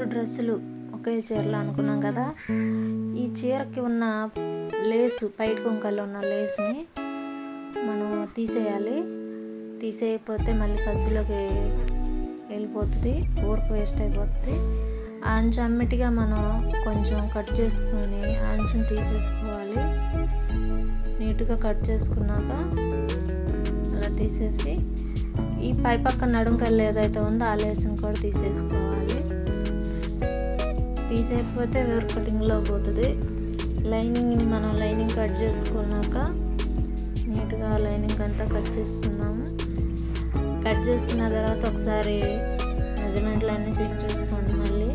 రెండు డ్రెస్సులు ఒకే చీరలో అనుకున్నాం కదా. ఈ చీరకి ఉన్న లేసు పైట కుంకల్లో ఉన్న లేసుని మనం తీసేయాలి. తీసేయకపోతే మళ్ళీ ఖర్చులోకి వెళ్ళిపోతుంది ఊరికి వేస్ట్ అయిపోతుంది. ఆ అంచు అమ్మిటిగా మనం కొంచెం కట్ చేసుకొని ఆ అంచుని తీసేసుకోవాలి. నీట్గా కట్ చేసుకున్నాక అలా తీసేసి ఈ పై పక్క నడుంకల్లు ఏదైతే ఉందో ఆ లేసుని కూడా తీసేసుకోవాలి. తీసేయకపోతే వేరు కటింగ్లో పోతుంది. లైనింగ్ని మనం లైనింగ్ కట్ చేసుకున్నాక నీట్గా లైనింగ్ అంతా కట్ చేసుకున్నాము. కట్ చేసుకున్న తర్వాత ఒకసారి మెజర్మెంట్లు అన్నీ చెక్ చేసుకోండి మళ్ళీ.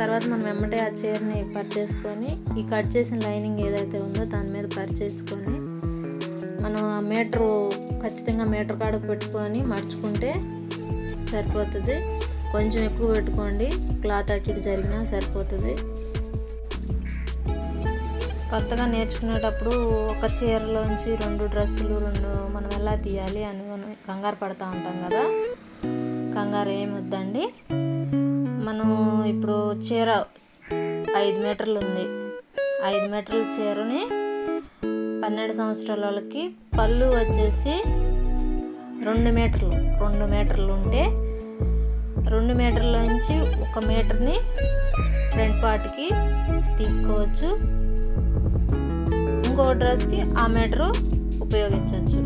తర్వాత మనం వెంబడే ఆ చీరని పర్చేసుకొని ఈ కట్ చేసిన లైనింగ్ ఏదైతే ఉందో దాని మీద పర్చేసుకొని మనం ఆ మీటరు ఖచ్చితంగా మీటర్ కాడకు పెట్టుకొని మడుచుకుంటే సరిపోతుంది. కొంచెం ఎక్కువ పెట్టుకోండి. క్లాత్ అటు జరిగినా సరిపోతుంది. కొత్తగా నేర్చుకునేటప్పుడు ఒక చీరలోంచి రెండు డ్రెస్సులు రెండు మనం ఎలా తీయాలి అని కంగారు పడుతూ ఉంటాం కదా. కంగారు ఏమి వద్దండి. మనం ఇప్పుడు చీర ఐదు మీటర్లు ఉంది. ఐదు మీటర్ల చీరని పన్నెండు సంవత్సరాల వాళ్ళకి పళ్ళు వచ్చేసి రెండు మీటర్లు రెండు మీటర్లు ఉంటే రెండు మీటర్ల నుంచి ఒక మీటర్ని ఫ్రంట్ పార్ట్కి తీసుకోవచ్చు. ఇంకో డ్రెస్కి ఆ మీటరు ఉపయోగించవచ్చు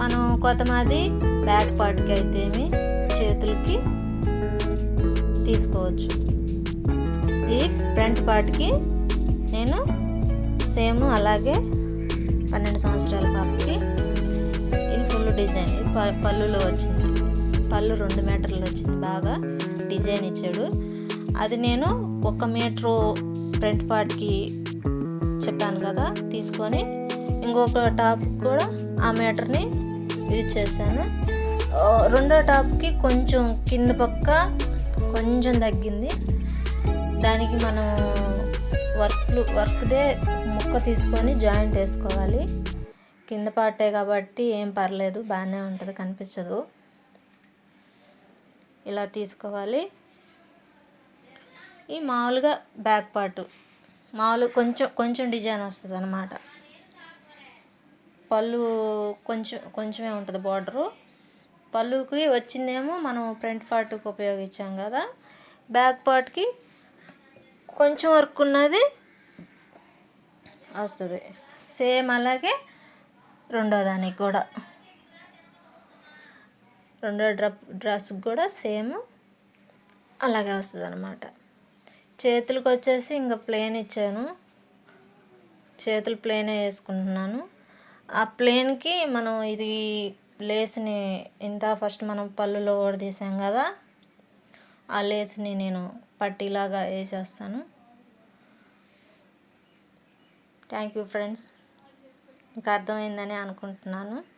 మనం కొత్తమాది బ్యాక్ పార్ట్కి అయితేమి చేతులకి తీసుకోవచ్చు. ఈ ఫ్రంట్ పార్ట్కి నేను సేమ్ అలాగే పన్నెండు సంవత్సరాల పాపకి ఇది ఫుల్ డిజైన్ ఇది ప పళ్ళులో వచ్చింది. పళ్ళు రెండు మీటర్లు వచ్చింది బాగా. డిజైన్ ఇచ్చాడు. అది నేను ఒక మీటరు ఫ్రంట్ పార్ట్కి చెప్పాను కదా తీసుకొని ఇంకొక టాప్ కూడా ఆ మీటర్ని యూజ్ చేశాను. రెండో టాప్కి కొంచెం కింద పక్క కొంచెం తగ్గింది. దానికి మనం వర్క్లు వర్క్దే ముక్క తీసుకొని జాయింట్ వేసుకోవాలి. కింద పార్టే కాబట్టి ఏం పర్లేదు బాగానే ఉంటుంది కనిపించదు. ఇలా తీసుకోవాలి. ఈ మామూలుగా బ్యాక్ పార్ట్. మామూలు కొంచెం కొంచెం డిజైన్ వస్తుంది అనమాట పళ్ళు కొంచెం కొంచెమే ఉంటుంది బార్డరు. పళ్ళుకి వచ్చిందేమో మనం ఫ్రంట్ పార్ట్కి ఉపయోగించాం కదా. బ్యాక్ పార్ట్కి కొంచెం వర్క్ ఉన్నది వస్తుంది. సేమ్ అలాగే రెండో దానికి కూడా. రెండో డ్రప్ డ్రెస్ కూడా సేమ్ అలాగే వస్తుంది అనమాట చేతులకు వచ్చేసి ఇంకా ప్లేన్ ఇచ్చాను. చేతులు ప్లేనే వేసుకుంటున్నాను. ఆ ప్లేన్కి మనం ఇది లేస్ని ఇంత ఫస్ట్ మనం పళ్ళులో ఓడదీసాం కదా ఆ లేస్ని నేను పట్టీలాగా వేసేస్తాను. Thank you friends. ఇంకా అర్థమైందని అనుకుంటున్నాను.